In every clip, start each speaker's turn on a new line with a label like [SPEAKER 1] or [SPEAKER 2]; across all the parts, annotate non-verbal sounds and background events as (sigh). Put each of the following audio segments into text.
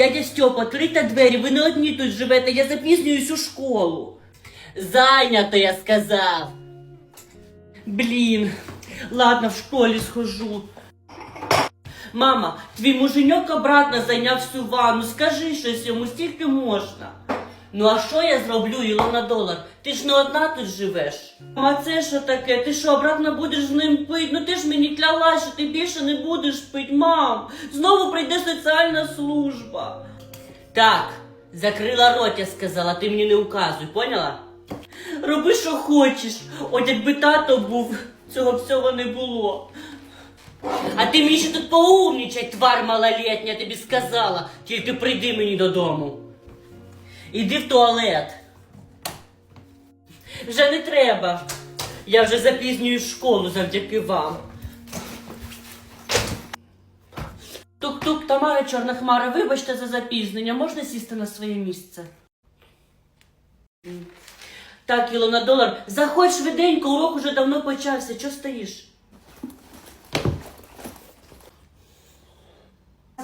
[SPEAKER 1] Дядя Стьопа, відкрийте двері, ви не одні тут живете, я запізнююсь у школу. Зайнято, я сказав. Блін, ладно, в школі схожу. Мама, твій муженьок обратно зайняв всю ванну. Скажи щось йому, стільки можна. Ну а що я зроблю, Ілона долар? Ти ж не одна тут живеш. А це що таке? Ти що, обратно будеш з ним пити? Ну ти ж мені кляла, що ти більше не будеш пити, мам. Знову прийде соціальна служба. Так, закрила рот, я сказала, ти мені не указуй, поняла? Роби, що хочеш. От якби тато був, цього всього не було. А ти мені ще тут поумнічай, твар малолетня, тобі сказала. Тільки прийди мені додому. Іди в туалет. Вже не треба. Я вже запізнюю школу завдяки вам. Тук-тук, Тамара Чорна Хмара, вибачте за запізнення, можна сісти на своє місце? Так, Ілона Долар, заходь швиденько, урок уже давно почався. Чого стоїш?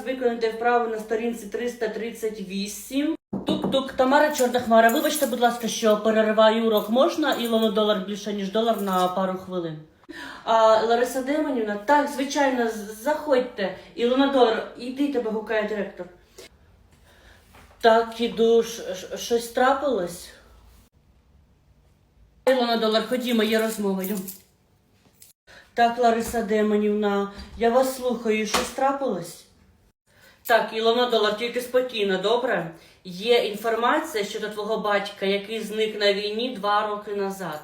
[SPEAKER 1] Виконати вправу на сторінці 338. Тамара Чорна Хмара, вибачте, будь ласка, що перериваю урок. Можна Ілону долар більше, ніж долар на пару хвилин? А, Лариса Демонівна, так, звичайно, заходьте. Ілона долар, іди тебе гукає директор. Так, іду, щось трапилось? Ілона долар, ходімо, є розмова. Так, Лариса Демонівна, я вас слухаю, щось трапилось? Так, Ілона Долар, тільки спокійно, добре? Є інформація щодо твого батька, який зник на війні два роки назад.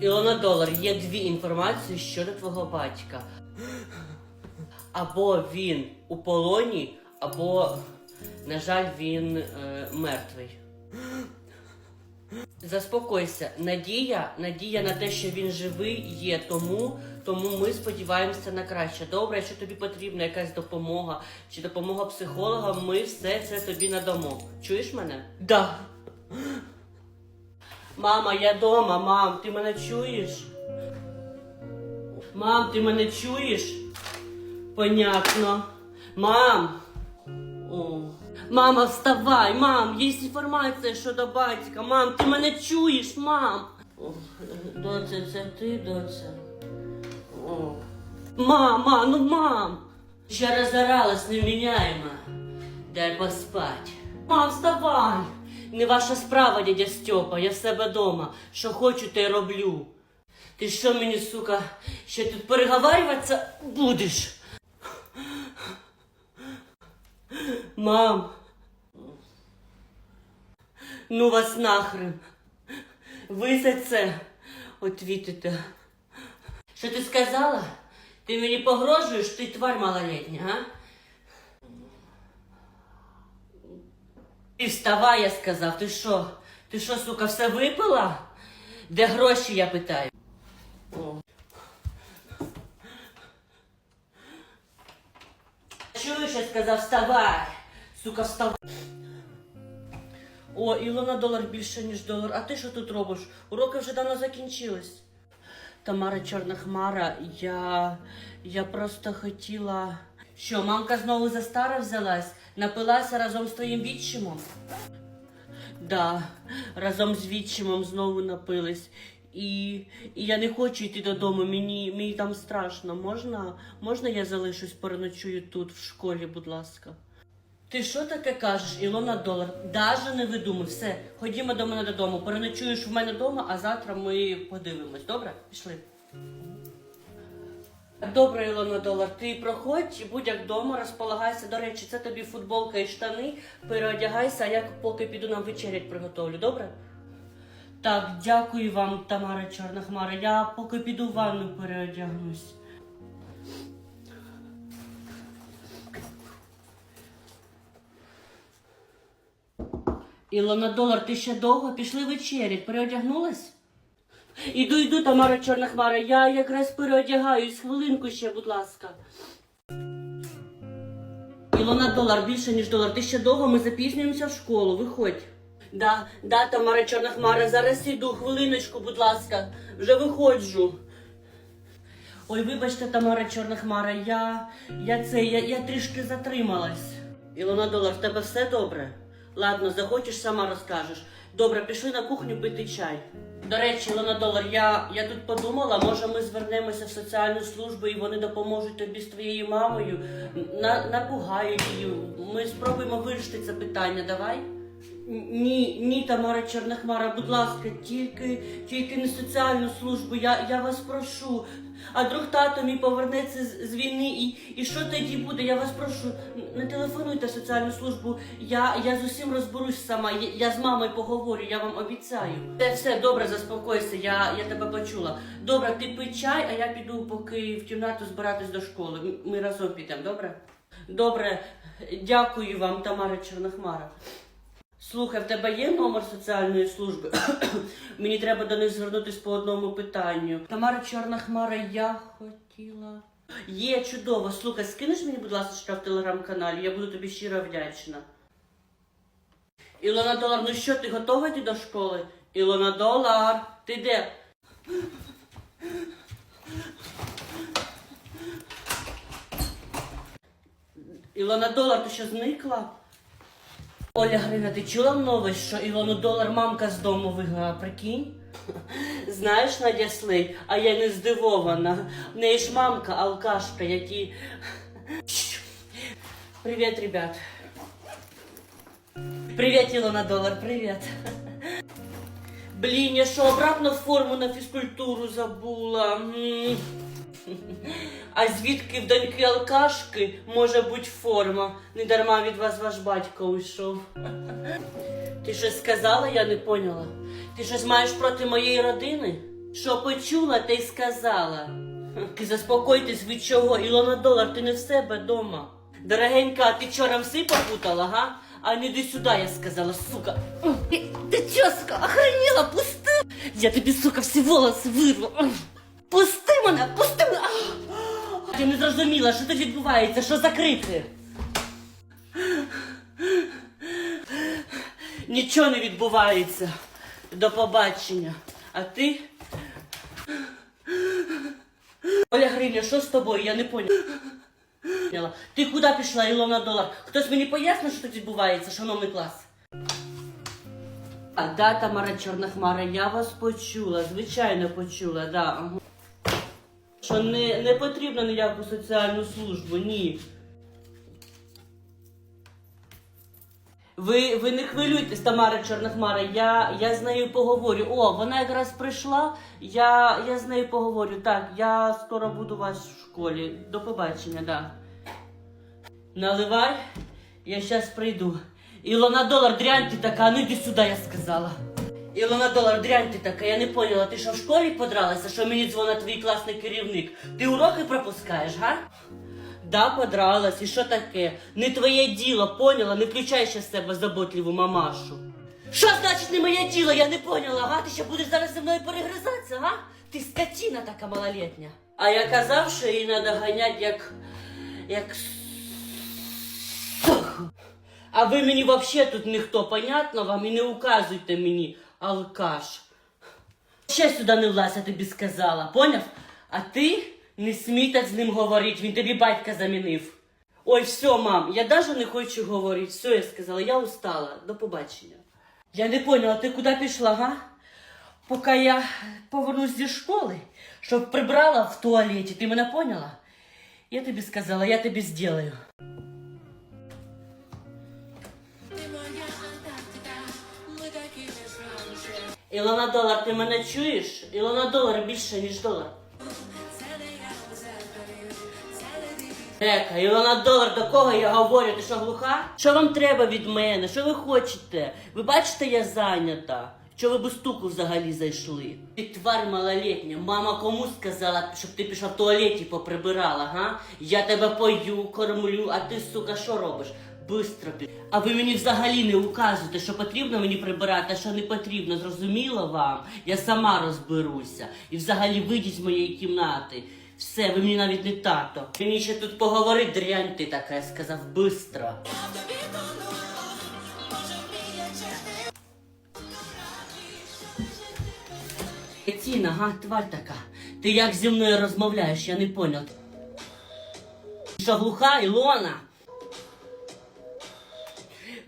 [SPEAKER 1] Ілона Долар, є дві інформації щодо твого батька. Або він у полоні, або, на жаль, він е, мертвий. Заспокойся, надія, надія на те, що він живий, є тому, тому ми сподіваємося на краще. Добре, якщо тобі потрібна якась допомога чи допомога психолога, ми все це тобі надамо. Чуєш мене? Да. Мама, я дома, мам, ти мене чуєш? Мам, ти мене чуєш? Понятно. Мам. О. Мама, вставай, мам, є інформація щодо батька. Мам, ти мене чуєш, мам. Доця, це ти, доця. Мама, ну мам. Ще розоралась невміняємо. Дай поспать. Мам, вставай. Не ваша справа, дядя Стьопа, я в себе дома. Що хочу, те й роблю. Ти що мені, сука, ще тут переговарюватися будеш? Мам. Ну вас нахрен. Ви за це отвітите. Що ти сказала? Ти мені погрожуєш, ти тварь малолетня, а? Ти вставай, я сказав, ти що? Ти що, сука, все випила? Де гроші, я питаю? О. Чуєш, я сказав, вставай! Сука, вставай! О, Ілона долар більше, ніж долар. А ти що тут робиш? Уроки вже давно закінчились. Тамара Чорна Хмара, я. я просто хотіла. Що, мамка знову за старе взялась? Напилася разом з твоїм відчимом? Да, разом з відчимом знову напились. І, і я не хочу йти додому, мені, мені там страшно. Можна, можна я залишусь, переночую тут, в школі, будь ласка. Ти що таке кажеш, Ілона долар? Даже не видумуй. Все, ходімо до мене додому. Переночуєш в мене вдома, а завтра ми подивимось. Добре? Пішли. Добре, Ілона долар. Ти проходь, будь як вдома, розполагайся. До речі, це тобі футболка і штани. Переодягайся, а я поки піду нам вечерять приготовлю, добре? Так, дякую вам, Тамара Чорна Хмара. Я поки піду в ванну переодягнусь. Ілона долар, ти ще довго пішли вечерять, переодягнулась? Іду, іду, Тамара Чорна Хмара, я якраз переодягаюсь, хвилинку ще, будь ласка. Ілона долар, більше, ніж долар. Ти ще довго, ми запізнюємося в школу, виходь. Да, да, Тамара Чорна Хмара, зараз іду, хвилиночку, будь ласка, вже виходжу. Ой, вибачте, Тамара Чорна Хмара, я, я це, я, я трішки затрималась. Ілона Долар, в тебе все добре? Ладно, захочеш, сама розкажеш. Добре, пішли на кухню пити чай. До речі, Лена Долар, я, я тут подумала, може ми звернемося в соціальну службу і вони допоможуть тобі з твоєю мамою, на, напугають її. Ми спробуємо вирішити це питання, давай? Ні, ні, Тамара Чорнохмара, будь ласка, тільки, тільки не соціальну службу, я, я вас прошу. А друг тато мій повернеться з, з війни, і, і що тоді буде? Я вас прошу, не телефонуйте соціальну службу. Я, я з усім розберусь сама. Я, я з мамою поговорю, я вам обіцяю. Все, все, добре, заспокойся, я, я тебе почула. Добре, ти пий чай, а я піду поки в кімнату збиратись до школи. Ми разом підемо, добре? Добре, дякую вам, Тамара Чорнохмара. Слухай, в тебе є номер соціальної служби? (coughs) Мені треба до них звернутися по одному питанню. Тамара Чорна Хмара, я хотіла. Є чудово. Слухай, скинеш мені, будь ласка, в телеграм-каналі, я буду тобі щиро вдячна. Ілона Долар, ну що, ти готова йти до школи? Ілона Долар, ти де? Ілона Долар, ти що зникла? Оля Грина, ти чула новость, що Ілону Долар мамка з дому вигнала, прикинь? Знаєш, Надя Слей, а я не здивована. В неї ж мамка алкашка, які. Привіт, ребят. Привіт, Ілона Долар, привіт. Блін, я що, обратно форму на фізкультуру забула. (laughs) А звідки в доньки алкашки може бути форма? Не дарма від вас ваш батько уйшов. (laughs) Ти щось сказала, я не поняла. Ти щось маєш проти моєї родини? Що почула, те й сказала. (laughs) Ти заспокойтесь від чого, Ілона Долар, ти не в себе дома. Дорогенька, а ти вчора все попутала, га? А не йди сюди, я сказала, сука. Ти чоска, охренела, пусти! Я тобі, сука, всі волоси вирву. Пусти мене, пусти мене! Я не зрозуміла, що тут відбувається, що за крики? Нічого не відбувається. До побачення. А ти? Оля Гриня, що з тобою? Я не поняла. Ти куди пішла, Ілона Долар? Хтось мені пояснив, що тут відбувається, шановний клас? А да, Тамара Чорна Хмара, я вас почула, звичайно почула, да. Що не, не потрібно ніяку соціальну службу, ні. Ви, ви не хвилюйтесь, Тамара Чорнохмара, я, я з нею поговорю. О, вона якраз прийшла, я, я з нею поговорю. Так, я скоро буду у вас в школі. До побачення, да. Наливай, я зараз прийду. Ілона Долар, дрянь ти така, ну йди сюди, я сказала. Ілона Долар, дрянь ти така, я не поняла, ти що в школі подралася, що мені дзвонить твій класний керівник? Ти уроки пропускаєш, га? Да, подралась, і що таке? Не твоє діло, поняла? Не включай ще з себе заботливу мамашу. Що значить не моє діло? Я не поняла, га? Ти що будеш зараз зі мною перегризатися, га? Ти скотина така малолетня. А я казав, що її треба ганяти як. як. А ви мені взагалі тут ніхто, понятно вам? І не указуйте мені, алкаш. Ще сюди не влазь, я тобі сказала, поняв? А ти не смій так з ним говорити, він тобі батька замінив. Ой, все, мам, я навіть не хочу говорити. Все, я сказала, я устала. До побачення. Я не поняла, ти куди пішла, га? Поки я повернусь зі школи, щоб прибрала в туалеті, ти мене поняла? Я тобі сказала, я тобі зроблю. Ілона Долар, ти мене чуєш? Ілона Долар більше, ніж долар. Река, Ілона Долар, до кого я говорю? Ти що глуха? Що вам треба від мене? Що ви хочете? Ви бачите, я зайнята. Що ви без стуку взагалі зайшли? Ти тварь малолетня, мама кому сказала, щоб ти пішла в туалеті поприбирала, га? Я тебе пою, кормлю, а ти, сука, що робиш? Бистро. А ви мені взагалі не указуєте, що потрібно мені прибирати, а що не потрібно. Зрозуміло вам? Я сама розберуся. І взагалі вийдіть з моєї кімнати. Все, ви мені навіть не тато. Мені ще тут поговорить дрянь ти така, сказав бистро. Тіна, га, тварь така. Ти як зі мною розмовляєш, я не поняв. Що глуха, Ілона?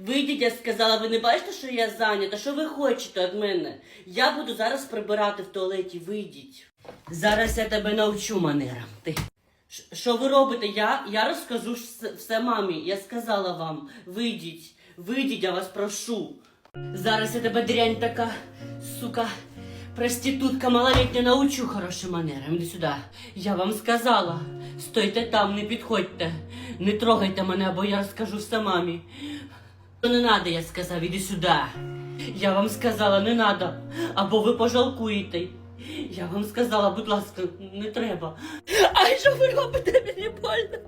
[SPEAKER 1] Вийдіть, я сказала, ви не бачите, що я зайнята? Що ви хочете від мене? Я буду зараз прибирати в туалеті, вийдіть. Зараз я тебе навчу манерам. Ти. Що ви робите? Я, я розкажу все, мамі. Я сказала вам, вийдіть, вийдіть, я вас прошу. Зараз я тебе дрянь така, сука, проститутка малолітня научу хорошим манерам. Іди сюди. Я вам сказала. Стойте там, не підходьте. Не трогайте мене, бо я розкажу все мамі. Не надо, я сказав, іди сюди. Я вам сказала, не надо, або ви пожалкуєте. Я вам сказала, будь ласка, не треба. А що ви робите? Мені больно.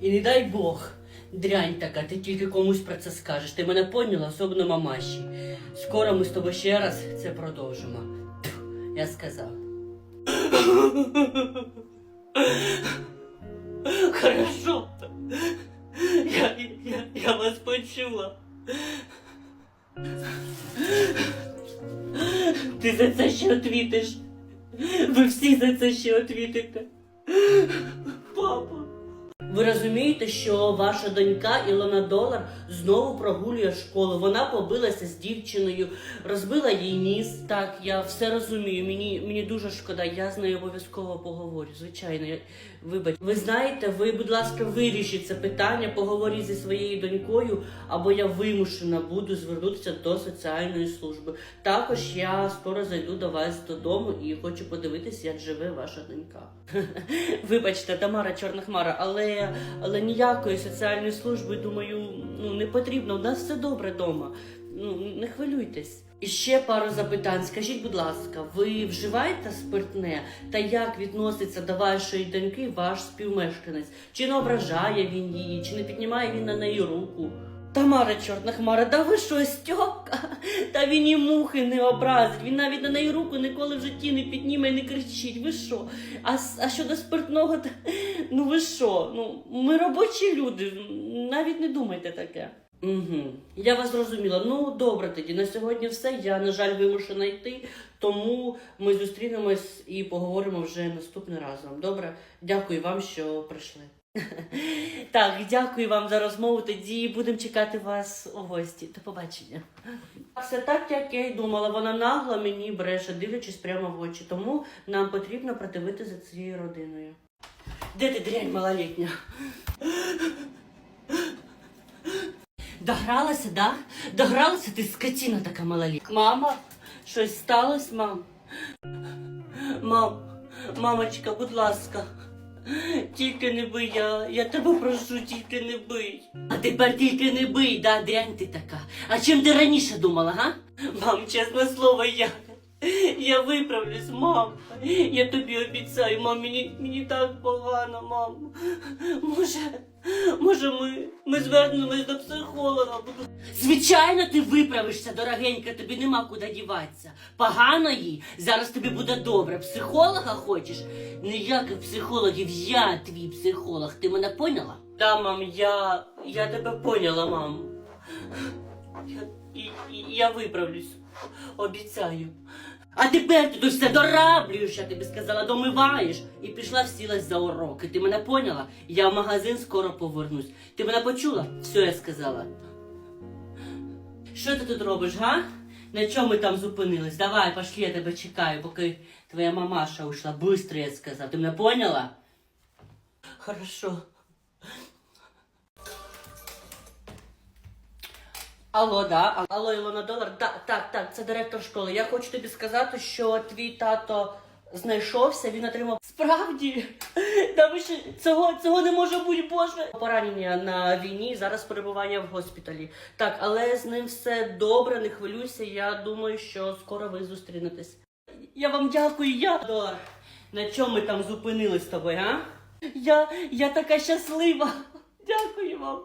[SPEAKER 1] І не дай Бог, дрянь така, ти тільки комусь про це скажеш. Ти мене поняла, особливо мамаші. Скоро ми з тобою ще раз це продовжимо. Я сказав. Хорошо. Я, я, я вас почула. Ти за це ще отвітиш. Ви всі за це ще отвітите. Папа. Ви розумієте, що ваша донька Ілона Долар знову прогулює школу. Вона побилася з дівчиною, розбила їй ніс. Так, я все розумію. Мені, мені дуже шкода. Я з нею обов'язково поговорю. Звичайно, я, вибач. Ви знаєте, ви, будь ласка, вирішіть це питання, поговоріть зі своєю донькою, або я вимушена буду звернутися до соціальної служби. Також я скоро зайду до вас додому і хочу подивитися, як живе ваша донька. (laughs) Вибачте, Тамара Чорна Хмара, але, але ніякої соціальної служби, думаю, ну не потрібно. У нас все добре вдома. Ну не хвилюйтесь. І ще пару запитань. Скажіть, будь ласка, ви вживаєте спиртне? Та як відноситься до вашої доньки ваш співмешканець? Чи не ображає він її, чи не піднімає він на неї руку? Тамара чорна хмара, да ви що, Стьопка? Та він і мухи не образить. Він навіть на неї руку ніколи в житті не підніме і не кричить. Ви що? А, а щодо спиртного, та, ну ви що? Ну, ми робочі люди, навіть не думайте таке. Угу. Я вас зрозуміла. Ну, добре тоді. На сьогодні все. Я, на жаль, вимушена йти, тому ми зустрінемось і поговоримо вже наступним разом. Добре? Дякую вам, що прийшли. Так, дякую вам за розмову. Тоді будемо чекати вас у гості. До побачення. Все так, як я й думала. Вона нагло мені бреше, дивлячись прямо в очі. Тому нам потрібно придивити за цією родиною. Де ти дрянь малолітня? Догралася, да? Догралася ти скотина така малолітня. Мама, щось сталося, мам? Мам, мамочка, будь ласка. Тільки не бий, я, я тебе прошу, тільки не бий. А тепер тільки не бий, да, дрянь ти така. А чим ти раніше думала, га? Мам, чесне слово, я. Я виправлюсь, мам. Я тобі обіцяю, мам, мені, мені так погано, мам. Може, може, ми, ми звернемось до психолога. Звичайно, ти виправишся, дорогенька, тобі нема куди діватися. Погано їй, зараз тобі буде добре. Психолога хочеш? Ніяких психологів, я твій психолог. Ти мене поняла? Да, мам, я. я тебе поняла, мам. Я, і, я виправлюсь. Обіцяю. А тепер ти тут все дораблюєш, я тобі сказала, домиваєш. І пішла всілась за уроки. Ти мене поняла? Я в магазин скоро повернусь. Ти мене почула? Все я сказала. Що ти тут робиш, га? На чому ми там зупинились? Давай, пошли, я тебе чекаю, поки твоя мамаша ушла. Быстро я сказав. Ти мене поняла? Хорошо. Алло, да? Алло, Ілона Долар. Да, так, так, це директор школи. Я хочу тобі сказати, що твій тато знайшовся, він отримав справді. (laughs) Та ви що, цього, цього не може бути, Боже. Поранення на війні, зараз перебування в госпіталі. Так, але з ним все добре, не хвилюйся. Я думаю, що скоро ви зустрінетесь. Я вам дякую, я. Долар. На чому ми там зупинились з тобою, а? Я, я така щаслива. Дякую вам.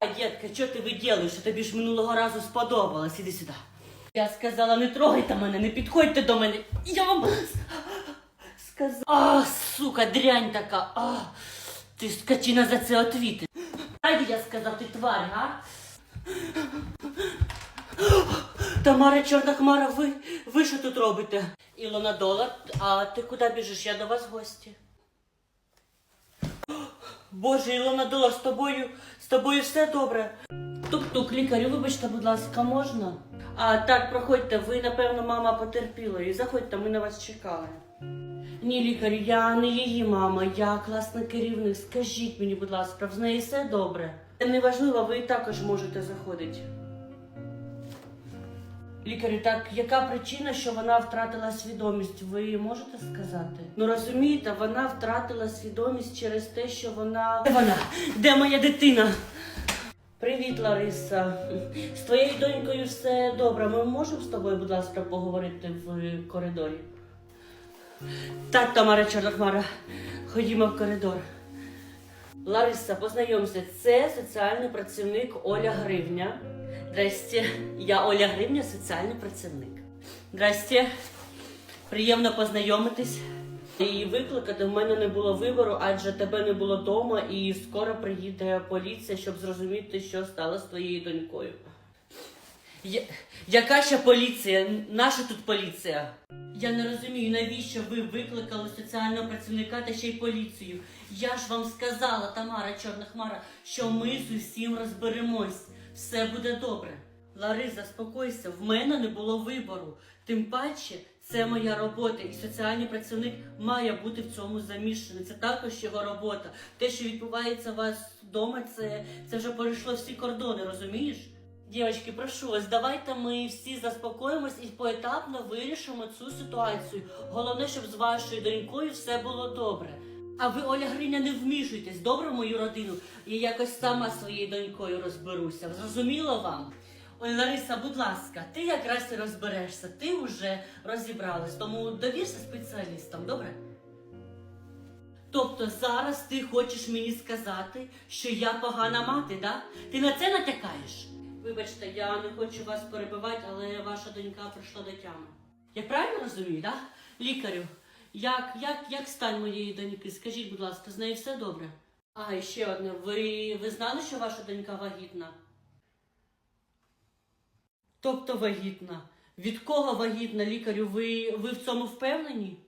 [SPEAKER 1] А дітка, що ти виділиш? Тобі ж минулого разу сподобалось. Іди сюди. Я сказала, не трогайте мене, не підходьте до мене. Я вам сказала. А, сука, дрянь така. А, ти скотина за це отвіти. Ай, я сказав, ти тварь, а? Тамара Чорна Хмара, ви, ви що тут робите? Ілона Долар, а ти куди біжиш? Я до вас в гості. Боже, Ілона Дула, з тобою, з тобою все добре. Тук-тук, лікарю, вибачте, будь ласка, можна? А так, проходьте, ви, напевно, мама потерпіла. І заходьте, ми на вас чекали. Ні, лікарю, я не її мама, я класний керівник. Скажіть мені, будь ласка, в неї все добре. Неважливо, ви також можете заходити. Лікарю, так яка причина, що вона втратила свідомість? Ви можете сказати? Ну розумієте, вона втратила свідомість через те, що вона. Де вона? Де моя дитина? Привіт, Лариса. З твоєю донькою все добре. Ми можемо з тобою, будь ласка, поговорити в коридорі? Так, Тамара Чорнохмара, ходімо в коридор. Лариса, познайомся, це соціальний працівник Оля Гривня. Здрасте, я Оля Гривня, соціальний працівник. Здрасте, приємно познайомитись. І викликати в мене не було вибору, адже тебе не було вдома, і скоро приїде поліція, щоб зрозуміти, що стало з твоєю донькою. Я... Яка ще поліція? Наша тут поліція? Я не розумію, навіщо ви викликали соціального працівника та ще й поліцію. Я ж вам сказала, Тамара Чорна Хмара, що ми з усім розберемось. Все буде добре. Лариса, заспокойся, в мене не було вибору. Тим паче, це моя робота, і соціальний працівник має бути в цьому замішаний. Це також його робота. Те, що відбувається у вас вдома, це, це вже перейшло всі кордони, розумієш? Дівчатки, прошу вас, давайте ми всі заспокоїмось і поетапно вирішимо цю ситуацію. Головне, щоб з вашою донькою все було добре. А ви, Оля Гриня, не вмішуйтесь, добре, в мою родину. Я якось сама своєю донькою розберуся. Зрозуміло вам? Ой, Лариса, будь ласка, ти якраз і розберешся, ти вже розібралась, тому довірся спеціалістам, добре? Тобто зараз ти хочеш мені сказати, що я погана мати, да? Ти на це натякаєш? Вибачте, я не хочу вас перебивати, але ваша донька прийшла до тями. Я правильно розумію, да? Лікарю, як, як, як стань моєї доньки? Скажіть, будь ласка, з нею все добре? А, і ще одне. Ви, ви знали, що ваша донька вагітна? Тобто вагітна. Від кого вагітна, лікарю? Ви, ви в цьому впевнені?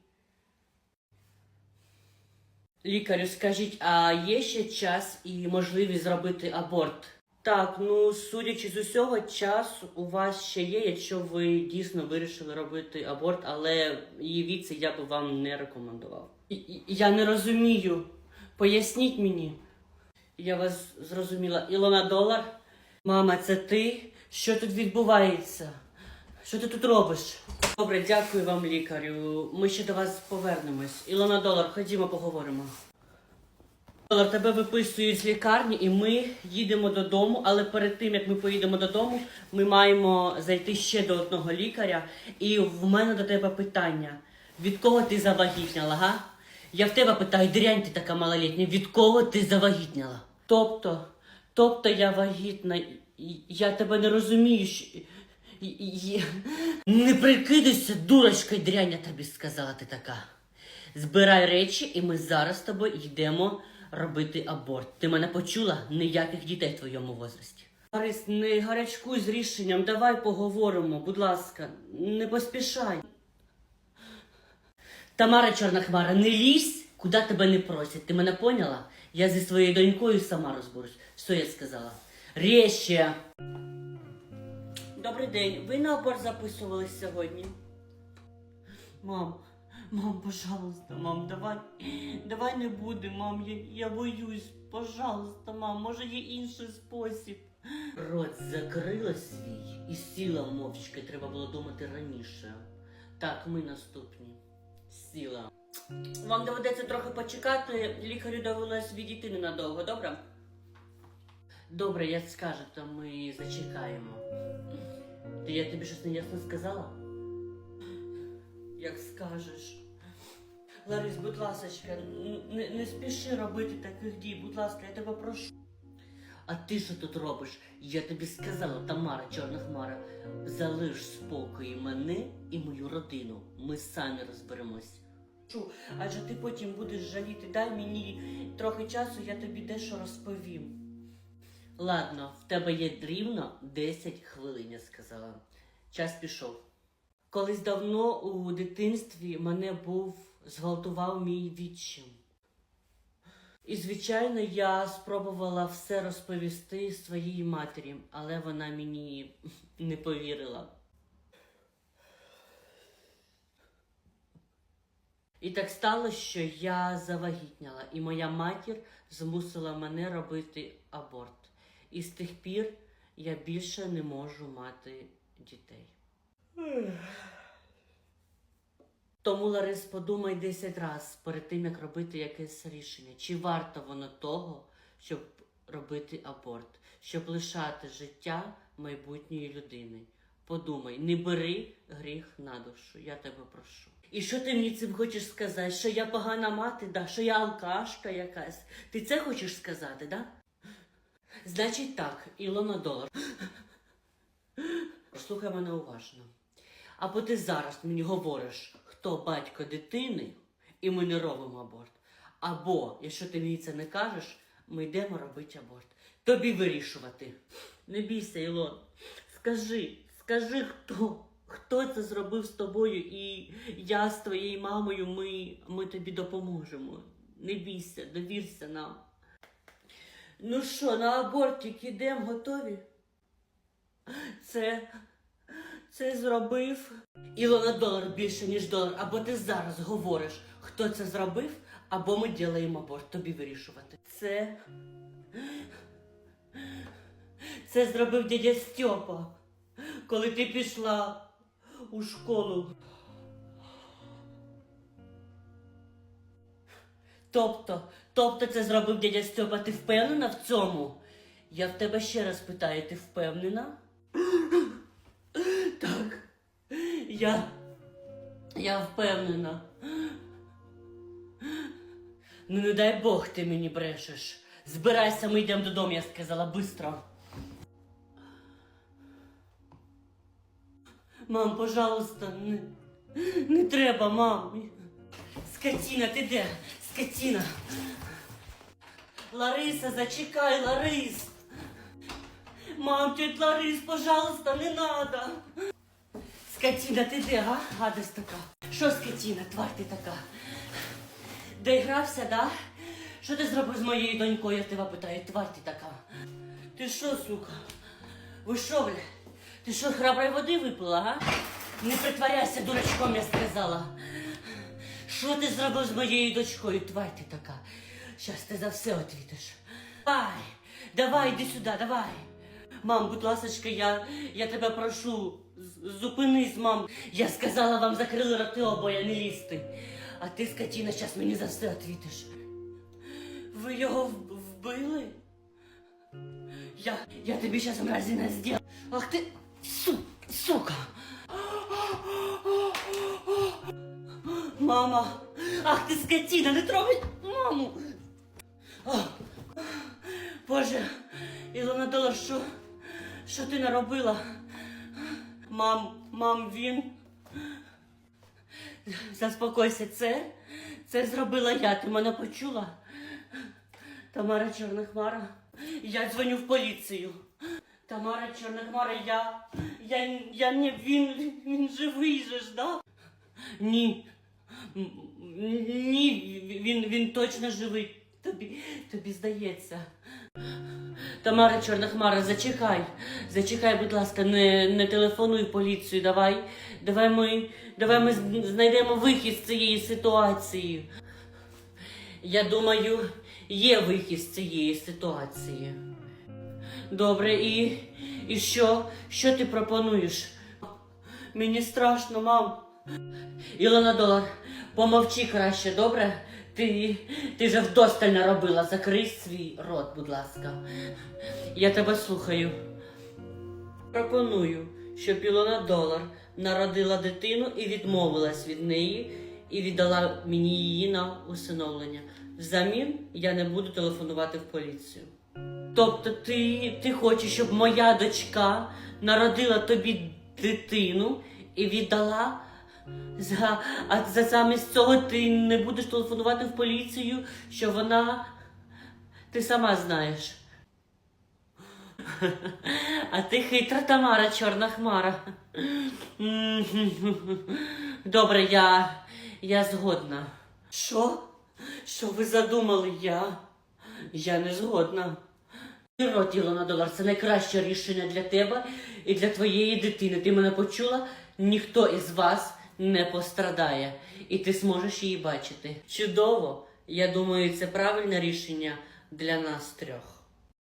[SPEAKER 1] Лікарю, скажіть, а є ще час і можливість зробити аборт? Так, ну судячи з усього, час у вас ще є, якщо ви дійсно вирішили робити аборт, але її віці я би вам не рекомендував. Я не розумію. Поясніть мені. Я вас зрозуміла. Ілона Долар, мама, це ти? Що тут відбувається? Що ти тут робиш? Добре, дякую вам, лікарю. Ми ще до вас повернемось. Ілона Долар, ходімо поговоримо. Тебе виписують з лікарні, і ми їдемо додому. Але перед тим як ми поїдемо додому, ми маємо зайти ще до одного лікаря. І в мене до тебе питання: від кого ти завагітняла, га? Я в тебе питаю, дрянь ти така малолітня, від кого ти завагітняла? Тобто, тобто я вагітна, я тебе не розумію. що- Не прикидайся, дурочка дрянь, я тобі сказала ти така. Збирай речі, і ми зараз з тобою йдемо робити аборт. Ти мене почула? Ніяких дітей в твоєму возрасті. Борис, не гарячкуй з рішенням, давай поговоримо, будь ласка, не поспішай. Тамара Чорна Хмара, не лізь, куди тебе не просять. Ти мене поняла? Я зі своєю донькою сама розберусь. Що я сказала? Рєще. Добрий день. Ви на аборт записувались сьогодні? Мам, мам, пожалуйста, мам, давай, давай не буде, мам, я, я боюсь, пожалуйста, мам, може є інший спосіб. Рот закрила свій і сіла мовчки, треба було думати раніше. Так, ми наступні. Сіла. Вам доведеться трохи почекати, лікарю довелось відійти ненадовго, добре? Добре, як скажете, ми зачекаємо. Ти я тобі щось неясно сказала? Як скажеш. Ларис, будь ласочка, не, не спіши робити таких дій, будь ласка, я тебе прошу. А ти що тут робиш? Я тобі сказала, Тамара Чорна Хмара, залиш спокій мене і мою родину. Ми самі розберемось. Адже ти потім будеш жаліти. Дай мені трохи часу, я тобі дещо розповім. Ладно, в тебе є рівно 10 хвилин, я сказала. Час пішов. Колись давно у дитинстві мене був зґвалтував мій відчим. І, звичайно, я спробувала все розповісти своїй матері, але вона мені (laughs) не повірила. І так сталося, що я завагітняла, і моя матір змусила мене робити аборт. І з тих пір я більше не можу мати дітей. Тому, Ларис, подумай 10 разів перед тим, як робити якесь рішення. Чи варто воно того, щоб робити аборт, щоб лишати життя майбутньої людини? Подумай, не бери гріх на душу, я тебе прошу. І що ти мені цим хочеш сказати? Що я погана мати, да? що я алкашка якась? Ти це хочеш сказати, да? Значить так, Ілона долар. Слухай мене уважно. Або ти зараз мені говориш, хто батько дитини, і ми не робимо аборт. Або, якщо ти мені це не кажеш, ми йдемо робити аборт. Тобі вирішувати. Не бійся, Ілон. Скажи, скажи, хто? Хто це зробив з тобою, і я з твоєю мамою, ми, ми тобі допоможемо. Не бійся, довірся нам. Ну що, на абортик ідемо, готові? Це. Це зробив. Ілона долар більше, ніж долар. Або ти зараз говориш, хто це зробив, або ми ділаємо аборт. Тобі вирішувати. Це. Це зробив дядя Стьопа, коли ти пішла у школу. Тобто, тобто це зробив дядя Стьопа, ти впевнена в цьому? Я в тебе ще раз питаю, ти впевнена? Я. Я впевнена. Ну, не дай Бог ти мені брешеш. Збирайся, ми йдемо додому, я сказала, бистро. Мам, пожалуйста, не, не треба, мам. Скотіна, ти де? Скотіна. Лариса, зачекай, Ларис. Мам, тетя Ларис, пожалуйста, не надо. Скотіна, ти де, га? Гадость така. Що скотіна, тварь ти така? Доігрався, да? Що ти зробив з моєю донькою, я тебе питаю, тварь ти така? Ти що, сука? Ви що, бля? Ти що, храброї води випила, га? Не притворяйся, дурачком, я сказала. Що ти зробив з моєю дочкою, тварь ти така? Щас ти за все отвітиш. Давай, давай, іди сюди, давай. Мам, будь ласочка, я, я тебе прошу, зупинись, мам. Я сказала вам, закрили роти обоє, не лізти. А ти, скотіна, щас мені за все отвітиш. Ви його вбили? Я, я тобі щас мразина зроблю. Ах ти, су, сука. Мама, ах ти скотіна, не трогай маму. Ах. Боже, Ілона Долар, що, що ти наробила? Мам, мам, він. Заспокойся, це, це зробила я, ти мене почула? Тамара Чорнохмара, я дзвоню в поліцію. Тамара Чорнохмара, я, я, я не, він, він живий же ж, да? Ні. Ні, він, він точно живий. Тобі, тобі здається. Тамара Чорнохмара, зачекай. Зачекай, будь ласка, не, не телефонуй поліцію. Давай. Давай ми, давай ми знайдемо вихід з цієї ситуації. Я думаю, є вихід з цієї ситуації. Добре, і, і що? Що ти пропонуєш? Мені страшно, мам. Ілона Долар, помовчи краще, добре? Ти, ти вже вдосталь наробила. Закрий свій рот, будь ласка. Я тебе слухаю. Пропоную, щоб Ілона Долар народила дитину і відмовилась від неї, і віддала мені її на усиновлення. Взамін я не буду телефонувати в поліцію. Тобто ти, ти хочеш, щоб моя дочка народила тобі дитину і віддала за, а за замість цього ти не будеш телефонувати в поліцію, що вона. Ти сама знаєш. А ти хитра Тамара, чорна хмара. Добре, я. я згодна. Що? Що ви задумали я? Я не згодна. Бюро діло на долар це найкраще рішення для тебе і для твоєї дитини. Ти мене почула? Ніхто із вас не пострадає, і ти зможеш її бачити. Чудово! Я думаю, це правильне рішення для нас трьох.